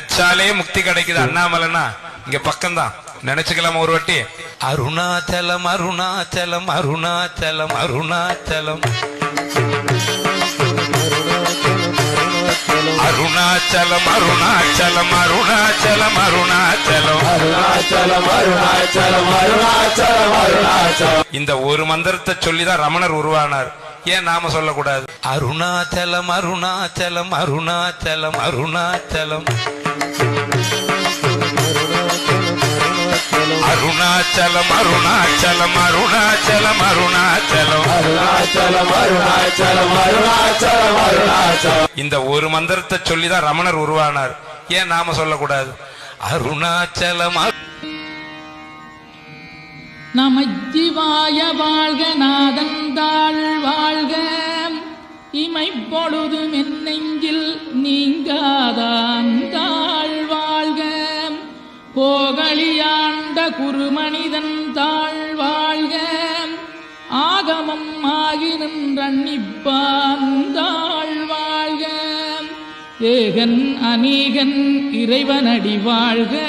நினைச்சாலே முக்தி கிடைக்குது. அண்ணாமலைனா இங்க பக்கம்தான். நினைச்சுக்கலாம் ஒரு வாட்டி? அருணாச்சலம் அருணாச்சலம் அருணாச்சலம் அருணாச்சலம். அருணாச்சலம் அருணாச்சலம் அருணாச்சலம் அருணாச்சலம். இந்த ஒரு மந்திரத்தை சொல்லிதான் ரமணர் உருவானார். ஏன் நாம சொல்லக்கூடாது? அருணாச்சலம் அருணாச்சலம் அருணாச்சலம் அருணாச்சலம். அருணாச்சலம் அருணாச்சலம் அருணாச்சலம் அருணாச்சலம். இந்த ஒரு மந்திரத்தை சொல்லிதான் ரமணர் உருவானார். ஏன் நாம சொல்லக்கூடாது? அருணாச்சலம் அரு- நமச்சிவாய வாழ்க நாதந்தாள் வாழ்க. இமை பொழுது நெஞ்சில் நீங்காதான் தாழ் வாழ்க. கோகலியாண்ட குருமனிதன் தாழ் வாழ்க. ஆகமம் ஆகி நின்றன்னிப்பான் தாழ் வாழ்க. ஏகன் அநீகன் இறைவனடி வாழ்க.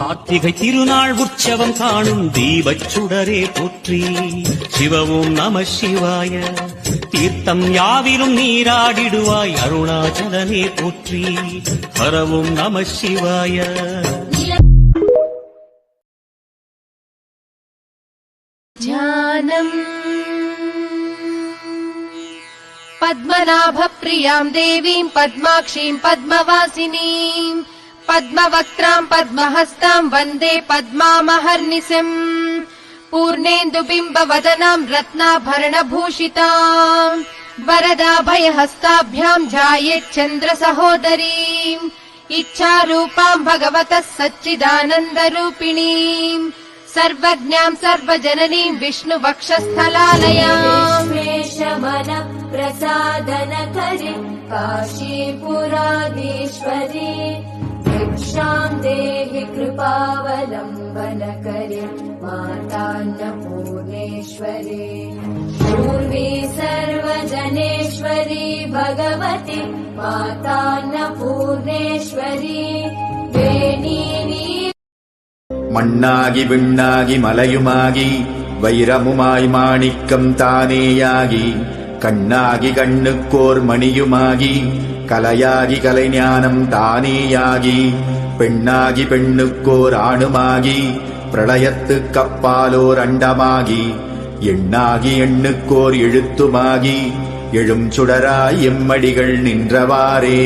கார்த்திகை திருநாள் உற்சவம் காணும் தீபச் சுடரே போற்றி சிவவும் நம சிவாய தீர்த்தம் யாவிலும் நீராடிடுவாய் அருணாச்சலனே போற்றி வரவும் நம சிவாய ध्यानम् पद्मनाभप्रियाम् देवीम् पद्माक्षीम् पद्मवासिनीम् पद्मवक्त्राम् पद्महस्ताम् वन्दे पद्मामहर्निशम् पूर्णेन्दुबिम्बवदनाम् रत्नाभरणभूषिताम् वरदाभयहस्ताभ्याम् ध्यायेच्छन्द्रसहोदरीम् इच्छारूपाम् भगवतः सच्चिदानन्दरूपिणीम् सर्वज्ञाम् सर्वजननीम् विष्णुवक्षस्थलालयाम् प्रसादन करे काशीपुराधीश्वरी भिक्षाम् देहि कृपावलम्बन करे मातान्नपूर्णेश्वरी पूर्वी सर्वजनेश्वरी भगवती मातान्नपूर्णेश्वरी वेणीनी மண்ணாகி விண்ணாகி மலையுமாகி வைரமுமாய் மாணிக்கம் தானேயாகி கண்ணாகி கண்ணுக்கோர் மணியுமாகி கலையாகி கலைஞானம் தானேயாகி பெண்ணாகி பெண்ணுக்கோர் ஆணுமாகி பிரளயத்துக் கப்பாலோர் அண்டமாகி எண்ணாகி எண்ணுக்கோர் எழுத்துமாகி எழும் சுடராய் எம்மடிகள் நின்றவாறே.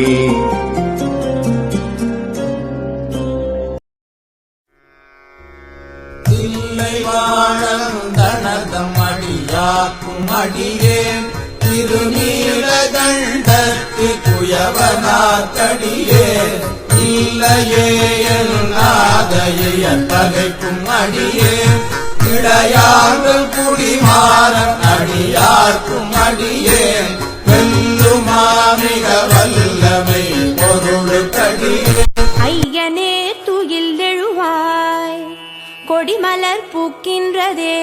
இல்லை வாழந்தனதம் அடியாக்கும் அடியேன் திருநீலகண்டத்து குயவனாக்கடியேன் இல்லையே நாதைய பகைக்கும் அடியேன் இடையார்கள் குடிமாறன் அடியார்க்கும் அடியேன் வெல்லுமாமிக வல்லமை பொருளுக்கடியேன் ஐயனே துயில் எழுவாய் கொடிமலர் பூக்கின்றதே.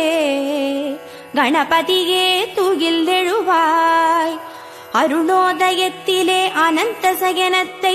கணபதியே துயில் எழுவாய் அருணோதயத்திலே அனந்த சயனத்தை